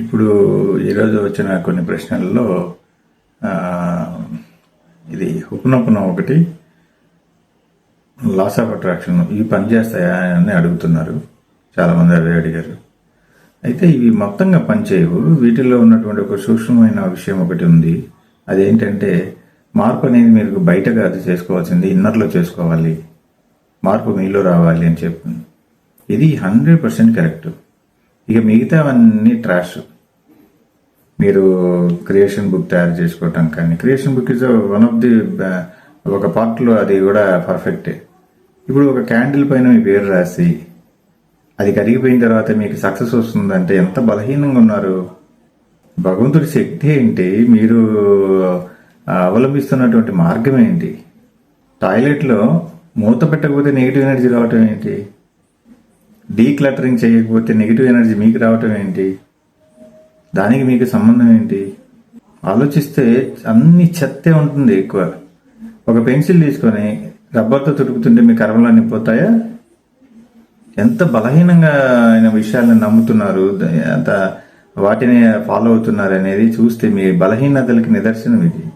ఇప్పుడు ఈరోజు వచ్చిన కొన్ని ప్రశ్నల్లో ఇది హుకునొప్పున ఒకటి లాస్ ఆఫ్ అట్రాక్షన్ ఇవి పనిచేస్తాయా అని అడుగుతున్నారు. చాలామంది అదే అడిగారు. అయితే ఇవి మొత్తంగా పనిచేయవు. వీటిల్లో ఉన్నటువంటి ఒక సూక్ష్మమైన విషయం ఒకటి ఉంది. అదేంటంటే మార్పు అనేది మీరు బయట కాదు చేసుకోవాల్సింది ఇన్నర్లో చేసుకోవాలి. మార్పు మీలో రావాలి అని చెప్పింది ఇది హండ్రెడ్ పర్సెంట్ కరెక్ట్. ఇక మిగతావన్నీ ట్రాష్. మీరు క్రియేషన్ బుక్ తయారు చేసుకోవటం కానీ creation book is one of the ఒక పార్ట్లో అది కూడా పర్ఫెక్టే ఇప్పుడు ఒక క్యాండిల్ పైన మీ పేరు రాసి అది కరిగిపోయిన తర్వాత మీకు సక్సెస్ వస్తుందంటే ఎంత బలహీనంగా ఉన్నారు? భగవంతుడి శక్తి ఏంటి? మీరు అవలంబిస్తున్నటువంటి మార్గం ఏంటి? టాయిలెట్లో మూత పెట్టకపోతే నెగిటివ్ ఎనర్జీ రావటం ఏంటి? డీక్లటరింగ్ చేయకపోతే నెగిటివ్ ఎనర్జీ మీకు రావటం ఏంటి? దానికి మీకు సంబంధం ఏంటి? ఆలోచిస్తే అన్ని చెత్తే ఉంటుంది ఎక్కువ. ఒక పెన్సిల్ తీసుకొని రబ్బర్తో తుడుపుతుంటే మీ కర్మలన్నీ పోతాయా? ఎంత బలహీనంగా ఆయన విషయాలను నమ్ముతున్నారు ఎంత వాటిని ఫాలో అవుతున్నారు అనేది చూస్తే మీ బలహీనతలకి నిదర్శనం ఇది.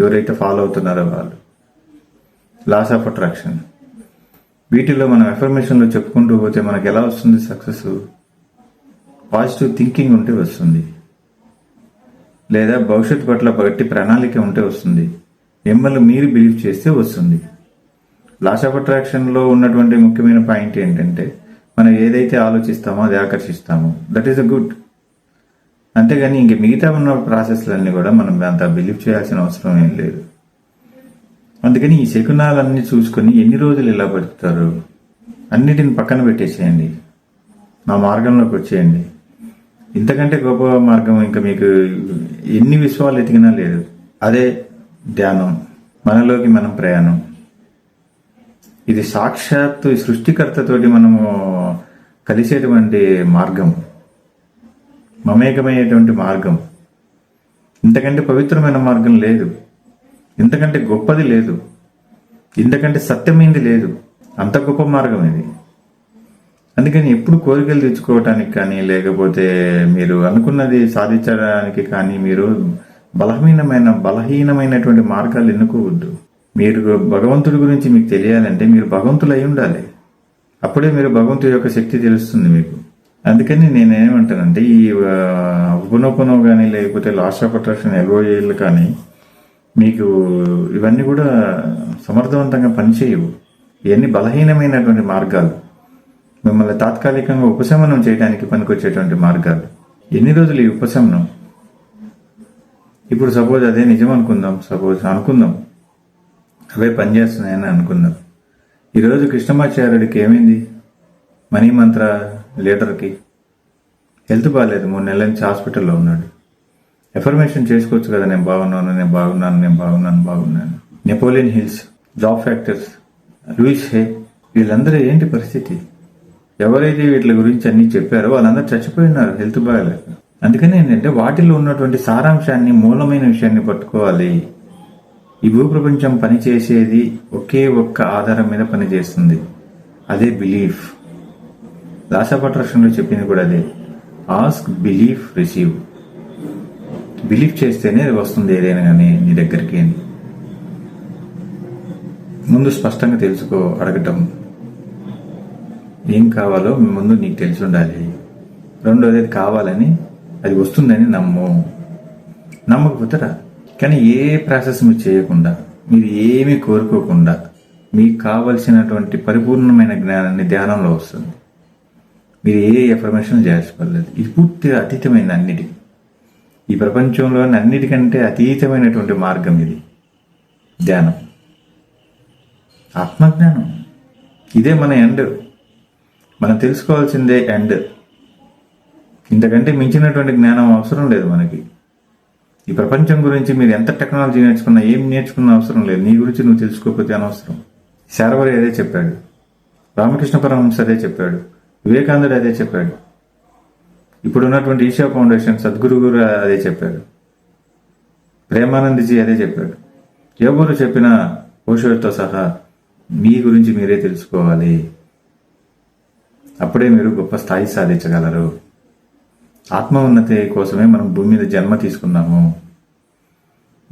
ఎవరైతే ఫాలో అవుతున్నారో వాళ్ళు. లాస్ ఆఫ్ అట్రాక్షన్ వీటిలో మనం ఎఫర్మేషన్లో చెప్పుకుంటూ పోతే మనకు ఎలా వస్తుంది సక్సెస్ పాజిటివ్ థింకింగ్ ఉంటే వస్తుంది. లేదా భవిష్యత్తు పట్ల గట్టి ప్రణాళిక ఉంటే వస్తుంది. మిమ్మల్ని మీరు బిలీవ్ చేస్తే వస్తుంది. లాస్ ఆఫ్ అట్రాక్షన్లో ఉన్నటువంటి ముఖ్యమైన పాయింట్ ఏంటంటే మనం ఏదైతే ఆలోచిస్తామో అది ఆకర్షిస్తామో. దట్ ఈస్ అ గుడ్ అంతేగాని ఇంక మిగతా ఉన్న ప్రాసెస్లన్నీ కూడా మనం అంత బిలీవ్ చేయాల్సిన అవసరం ఏం లేదు. అందుకని ఈ శకునాలన్నీ చూసుకొని ఎన్ని రోజులు ఇలా పడుతారు అన్నిటిని పక్కన పెట్టేసేయండి. నా మార్గంలోకి వచ్చేయండి. ఇంతకంటే గొప్ప మార్గం ఇంకా మీకు ఎన్ని విశ్వాలు ఎతికినా లేదు. అదే ధ్యానం. మనలోకి మనం ప్రయాణం. ఇది సాక్షాత్తు సృష్టికర్తతోటి మనము కలిసేటువంటి మార్గం. మమేకమయ్యేటువంటి మార్గం. ఇంతకంటే పవిత్రమైన మార్గం లేదు. ఇంతకంటే గొప్పది లేదు. ఇంతకంటే సత్యమైంది లేదు. అంత గొప్ప మార్గం ఇది. అందుకని ఎప్పుడు కోరికలు తెచ్చుకోవటానికి కానీ లేకపోతే మీరు అనుకున్నది సాధించడానికి కానీ మీరు బలహీనమైన బలహీనమైనటువంటి మార్గాలు ఎన్నుకోవద్దు. మీరు భగవంతుడి గురించి మీకు తెలియాలంటే మీరు భగవంతులు అయి ఉండాలి. అప్పుడే మీరు భగవంతుడి యొక్క శక్తి తెలుస్తుంది మీకు. అందుకని నేనేమంటానంటే ఈ ఉపనోపనో కానీ లేకపోతే లాస్ట్ ఆఫ్ అట్రాక్షన్ ఎల్ఓఏలు కానీ మీకు ఇవన్నీ కూడా సమర్థవంతంగా పనిచేయవు. ఇవన్నీ బలహీనమైనటువంటి మార్గాలు. మిమ్మల్ని తాత్కాలికంగా ఉపశమనం చేయడానికి పనికొచ్చేటువంటి మార్గాలు. ఎన్ని రోజులు ఈ ఉపశమనం? ఇప్పుడు సపోజ్ అదే నిజం అనుకుందాం సపోజ్ అనుకుందాం. అవే పనిచేస్తున్నాయని అనుకుందాం. ఈరోజు కృష్ణమాచార్యుడికి ఏమైంది? మనీ మంత్ర లీడర్కి హెల్త్ బాగాలేదు మూడు నెలల నుంచి హాస్పిటల్లో ఉన్నాడు. ఎఫర్మేషన్ చేసుకోవచ్చు కదా నేను బాగున్నాను నేను బాగున్నాను నేను బాగున్నాను బాగున్నాను. Napoleon hills job factors Louise Hay వీళ్ళందరూ ఏంటి పరిస్థితి? ఎవరైతే వీటి గురించి అన్ని చెప్పారో వాళ్ళందరూ చచ్చిపోయి ఉన్నారు హెల్త్ బాగాలేక. అందుకని ఏంటంటే వాటిలో ఉన్నటువంటి సారాంశాన్ని మూలమైన విషయాన్ని పట్టుకోవాలి. ఈ భూప్రపంచం పనిచేసేది ఒకే ఒక్క ఆధారం మీద పనిచేస్తుంది. అదే బిలీఫ్. లాస్ చెప్పింది కూడా అదే. ఆస్క్ బిలీఫ్ రిసీవ్ బిలీఫ్ చేస్తేనే అది వస్తుంది ఏదైనా కానీ నీ దగ్గరికి అని. ముందు స్పష్టంగా తెలుసుకో అడగటం. ఏం కావాలో ముందు నీకు తెలిసి ఉండాలి. రెండోది అది కావాలని అది వస్తుందని నమ్ము. నమ్మకపోతే రా కానీ ఏ ప్రాసెస్ మీరు చేయకుండా మీరు ఏమీ కోరుకోకుండా మీకు కావలసినటువంటి పరిపూర్ణమైన జ్ఞానాన్ని ధ్యానంలో వస్తుంది. మీరు ఏ ఎఫర్మేషన్ చేయాల్సిపడలేదు ఇది పూర్తిగా అతీతమైన అన్నిటికీ. ఈ ప్రపంచంలోని అన్నిటికంటే అతీతమైనటువంటి మార్గం ఇది. ధ్యానం. ఆత్మజ్ఞానం. ఇదే మన ఎండ్. మనం తెలుసుకోవాల్సిందే ఎండ్ ఇంతకంటే మించినటువంటి జ్ఞానం అవసరం లేదు మనకి. ఈ ప్రపంచం గురించి మీరు ఎంత టెక్నాలజీ నేర్చుకున్నా ఏం నేర్చుకున్న అవసరం లేదు. నీ గురించి నువ్వు తెలుసుకోకపోతే అనవసరం. శారవరి అదే చెప్పాడు. రామకృష్ణ పరమహంస అదే చెప్పాడు. వివేకానందుడు అదే చెప్పాడు. ఇప్పుడు ఉన్నటువంటి ఈషా ఫౌండేషన్ సద్గురు గురు అదే చెప్పాడు. ప్రేమానందజీ అదే చెప్పాడు. ఎవరు చెప్పినా ఓషోతో సహా మీ గురించి మీరే తెలుసుకోవాలి. అప్పుడే మీరు గొప్ప స్థాయి సాధించగలరు. ఆత్మ ఉన్నతి కోసమే మనం భూమి మీద జన్మ తీసుకున్నాము.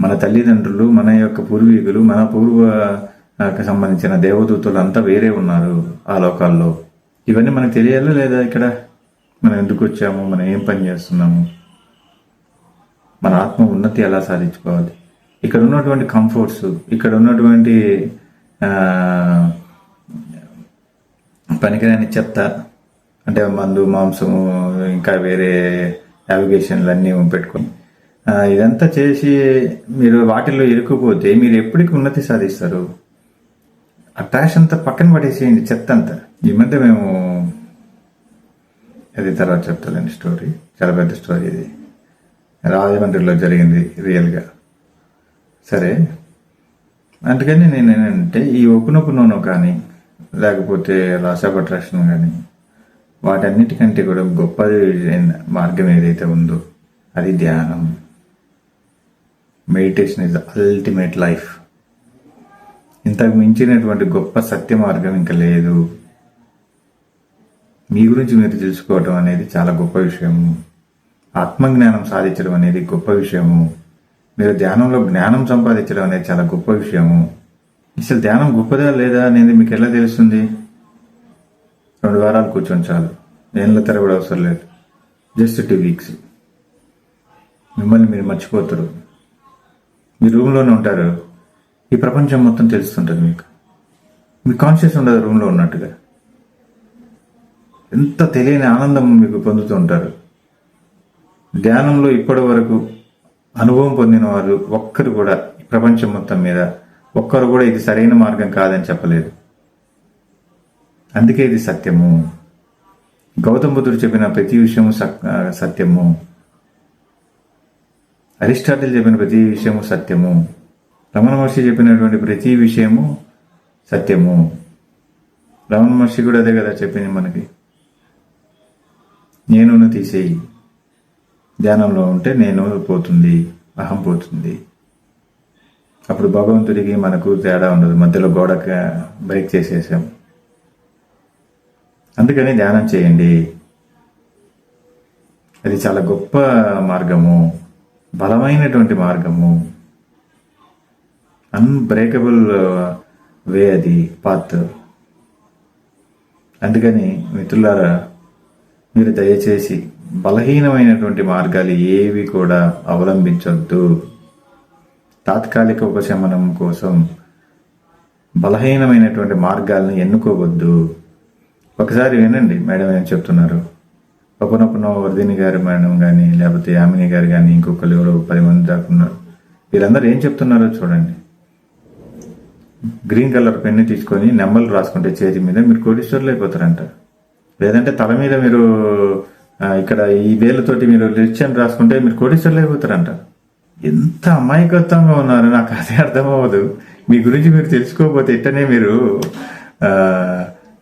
మన తల్లిదండ్రులు మన యొక్క పూర్వీకులు మన పూర్వ సంబంధించిన దేవదూతలు అంతా వేరే ఉన్నారు ఆ లోకాల్లో. ఇవన్నీ మనకు తెలియాలా లేదా ఇక్కడ? మనం ఎందుకు వచ్చాము? మనం ఏం పని చేస్తున్నాము? మన ఆత్మ ఉన్నతి ఎలా సాధించుకోవాలి? ఇక్కడ ఉన్నటువంటి కంఫర్ట్స్ ఇక్కడ ఉన్నటువంటి పనికిరాని చెత్త అంటే మందు మాంసము ఇంకా వేరే యావిగేషన్లు అన్నీ పెట్టుకొని ఇదంతా చేసి మీరు వాటిల్లో ఇరుక్కుపోతే మీరు ఎప్పటికి ఉన్నతి సాధిస్తారు. ఆ ట్రాష్ అంతా పక్కన పడేసేయండి చెత్త అంతా. ఈ మధ్య మేము అది తర్వాత చెప్తాలండి స్టోరీ. చాలా పెద్ద స్టోరీ ఇది. రాజమండ్రిలో జరిగింది రియల్గా. సరే. అందుకని నేను ఏంటంటే ఈ ఒకునొకు నూనె కానీ లేకపోతే లాస్ ఆఫ్ అట్రాక్షన్ కానీ వాటన్నిటికంటే కూడా గొప్పది మార్గం ఏదైతే ఉందో అది ధ్యానం. మెడిటేషన్ ఇస్ అల్టిమేట్ లైఫ్ ఇంతకు మించినటువంటి గొప్ప సత్య మార్గం ఇంకా లేదు. మీ గురించి మీరు తెలుసుకోవటం అనేది చాలా గొప్ప విషయము. ఆత్మజ్ఞానం సాధించడం అనేది గొప్ప విషయము. మీరు ధ్యానంలో జ్ఞానం సంపాదించడం అనేది చాలా గొప్ప విషయము. అసలు ధ్యానం గొప్పదా లేదా అనేది మీకు ఎలా తెలుస్తుంది? రెండు వారాలు కూర్చొని చాలు. ఏళ్ళ తరబడి అవసరం లేదు. Just two weeks. మిమ్మల్ని మీరు మర్చిపోతారు. మీ రూమ్లోనే ఉంటారు. ఈ ప్రపంచం మొత్తం తెలుస్తుంటుంది మీకు. మీ కాన్షియస్ ఉండదు రూమ్లో ఉన్నట్టుగా. ఎంత తెలియని ఆనందం మీకు పొందుతూ ఉంటారు. ధ్యానంలో ఇప్పటి వరకు అనుభవం పొందిన వారు ఒక్కరు కూడా ఈ ప్రపంచం మొత్తం మీద ఒక్కరు కూడా ఇది సరైన మార్గం కాదని చెప్పలేదు. అందుకే ఇది సత్యము. గౌతమ బుద్ధుడు చెప్పిన ప్రతి విషయము సత్యము. అరిస్టాటిల్ చెప్పిన ప్రతి విషయము సత్యము. రమణ మహర్షి చెప్పినటువంటి ప్రతి విషయము సత్యము. రమణ మహర్షి కూడా అదే కదా చెప్పింది మనకి. నేనును తీసేయి. ధ్యానంలో ఉంటే నేను పోతుంది. అహం పోతుంది. అప్పుడు భగవంతుడికి మనకు తేడా ఉండదు. మధ్యలో గోడక బ్రేక్ చేసేసాం. అందుకని ధ్యానం చేయండి. అది చాలా గొప్ప మార్గము. బలమైనటువంటి మార్గము. అన్బ్రేకబుల్ వే అది పాత్ అందుకని మిత్రులారా మీరు దయచేసి బలహీనమైనటువంటి మార్గాలు ఏవి కూడా అవలంబించొద్దు. తాత్కాలిక ఉపశమనం కోసం బలహీనమైనటువంటి మార్గాలను ఎన్నుకోవద్దు. ఒకసారి వినండి మేడం ఏం చెప్తున్నారు? పప్పునప్పున వర్ధిని గారు మేడం కానీ లేకపోతే యామిని గారు కానీ ఇంకొకరు ఎవరో పది మంది దాకా ఉన్నారు. వీళ్ళందరూ ఏం చెప్తున్నారో చూడండి. గ్రీన్ కలర్ పెన్ను తీసుకొని నెంబర్లు రాసుకుంటే చేతి మీద మీరు కోటీశ్వర్లు అయిపోతారంట లేదంటే తల మీద మీరు ఇక్కడ ఈ వేలతోటి మీరు రిచ్ రాసుకుంటే మీరు కోటీశ్వర్లు అయిపోతారంట ఎంత అమాయకత్వంగా ఉన్నారు నాకు అదే అర్థం అవ్వదు మీ గురించి మీరు తెలుసుకోకపోతే ఎట్టనే మీరు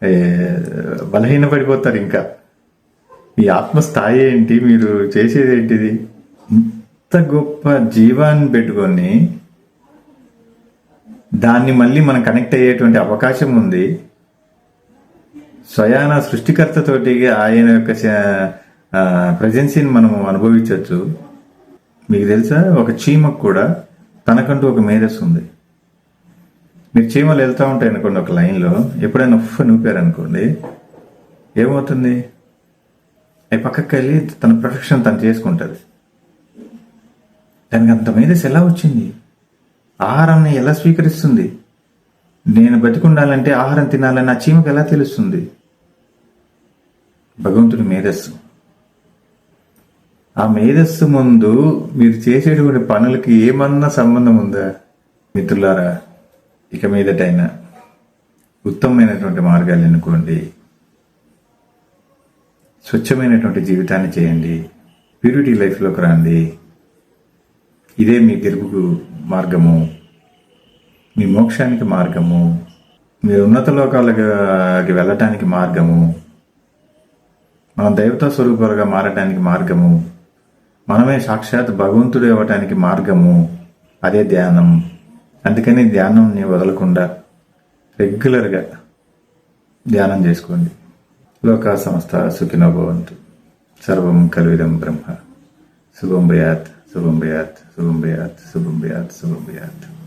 బలహీన పడిపోతారు బలహీనపడిపోతారు ఇంకా. మీ ఆత్మస్థాయి ఏంటి? మీరు చేసేది ఏంటిది? ఇంత గొప్ప జీవాన్ని పెట్టుకొని దాన్ని మళ్ళీ మనం కనెక్ట్ అయ్యేటువంటి అవకాశం ఉంది. స్వయాన సృష్టికర్తతోటి ఆయన యొక్క ప్రజెన్సీని మనం అనుభవించవచ్చు. మీకు తెలుసా? ఒక చీమకు కూడా తనకంటూ ఒక మేధస్సు ఉంది. మీరు చీమలు వెళ్తూ ఉంటాయి అనుకోండి ఒక లైన్లో. ఎప్పుడైనా ఉఫ్ నూపారనుకోండి. ఏమవుతుంది? అవి పక్కకి వెళ్ళి తన ప్రొటెక్షన్ తను చేసుకుంటుంది. దానికి అంత మేధస్సు ఎలా వచ్చింది? ఆహారాన్ని ఎలా స్వీకరిస్తుంది? నేను బతికుండాలంటే ఆహారం తినాలని ఆ చీమకు ఎలా తెలుస్తుంది? భగవంతుడి మేధస్సు. ఆ మేధస్సు ముందు మీరు చేసేటువంటి పనులకి ఏమన్నా సంబంధం ఉందా? మిత్రులారా ఇక మీదటైనా ఉత్తమమైనటువంటి మార్గాలు ఎన్నుకోండి. స్వచ్ఛమైనటువంటి జీవితాన్ని చేయండి. ప్యూరిటీ లైఫ్లోకి రండి. ఇదే మీ గెలుపుకు మార్గము మీ మోక్షానికి మార్గము మీ ఉన్నత లోకాలకి వెళ్ళటానికి మార్గము మనం దైవత స్వరూపాలుగా మారటానికి మార్గము. మనమే సాక్షాత్ భగవంతుడు అవ్వటానికి మార్గము అదే ధ్యానం. అందుకని ధ్యానంని వదలకుండా రెగ్యులర్గా ధ్యానం చేసుకోండి. లోకా సంస్థ సుఖినో భవంతు. సర్వం కలువిదం బ్రహ్మ. శుభం భయాత్ శుభం భయాత్ శుభం భయాత్ శుభం భయాత్ శుభం భయాత్.